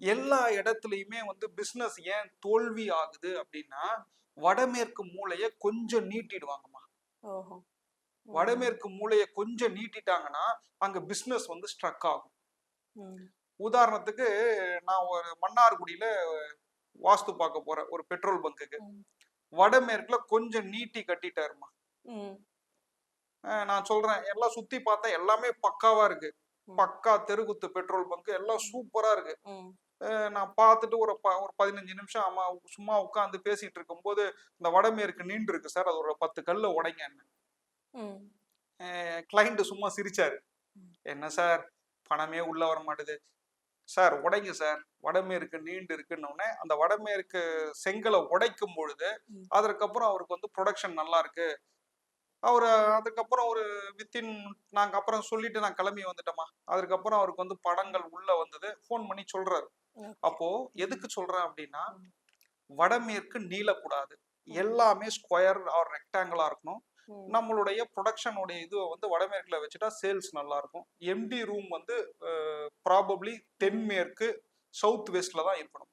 எல்லா இடத்துலயுமே வந்து பிசினஸ் ஏன் தோல்வி ஆகுது அப்படின்னா வடமேற்கு மூலையை கொஞ்சம் நீட்டிடுவாங்கம்மா. வடமேற்கு மூலையை கொஞ்சம் நீட்டிட்டாங்கன்னா அங்க பிசினஸ் வந்து ஸ்ட்ரக் ஆகும். உதாரணத்துக்கு நான் ஒரு மன்னார்குடியில வாஸ்து பார்க்க போறேன் ஒரு பெட்ரோல் பங்குக்கு. வடமேற்குல கொஞ்சம் நீட்டி கட்டிட்டாருமா நான் சொல்றேன் எல்லாம் சுத்தி பார்த்தா எல்லாமே பக்காவா இருக்கு. பக்கா தெருகுத்து பெட்ரோல் பங்க் எல்லாம் சூப்பரா இருக்கு. நான் பார்த்துட்டு ஒரு ப ஒரு பதினஞ்சு நிமிஷம் அம்மா சும்மா உட்காந்து பேசிட்டு இருக்கும்போது இந்த வடமேற்கு நீண்டு இருக்கு சார். அது ஒரு பத்து கல்ல உடைங்க ம். கிளைண்ட் சும்மா சிரிச்சாரு. என்ன சார்? பணமே உள்ள வர மாட்டுது சார் உடைங்க சார். வடமேற்கு நீண்டு இருக்குன்ன உடனே அந்த வடமேற்கு செங்கலை உடைக்கும் பொழுது. அதற்கப்புறம் அவருக்கு வந்து ப்ரொடக்ஷன் நல்லா இருக்கு அவர் அதுக்கப்புறம் ஒரு வித்தின் நாங்க அப்புறம் சொல்லிட்டு நான் கிளம்பி வந்துட்டோமா அதுக்கப்புறம் அவருக்கு வந்து படங்கள் உள்ள வந்தது. ஃபோன் பண்ணி சொல்றாரு. அப்போ எதுக்கு சொல்றேன் அப்படின்னா. வடமேற்கு நீளக்கூடாது எல்லாமே ஸ்கொயர் ஆர் ரெக்டாங்கிளா இருக்கணும். நம்மளுடைய ப்ரொடக்ஷனுடைய இது வந்து வடமேற்குல வச்சுட்டா சேல்ஸ் நல்லா இருக்கும் எம்டி ரூம் வந்து ப்ராபப்ளி தென்மேற்கு சவுத் வெஸ்ட்ல தான் இருக்கணும்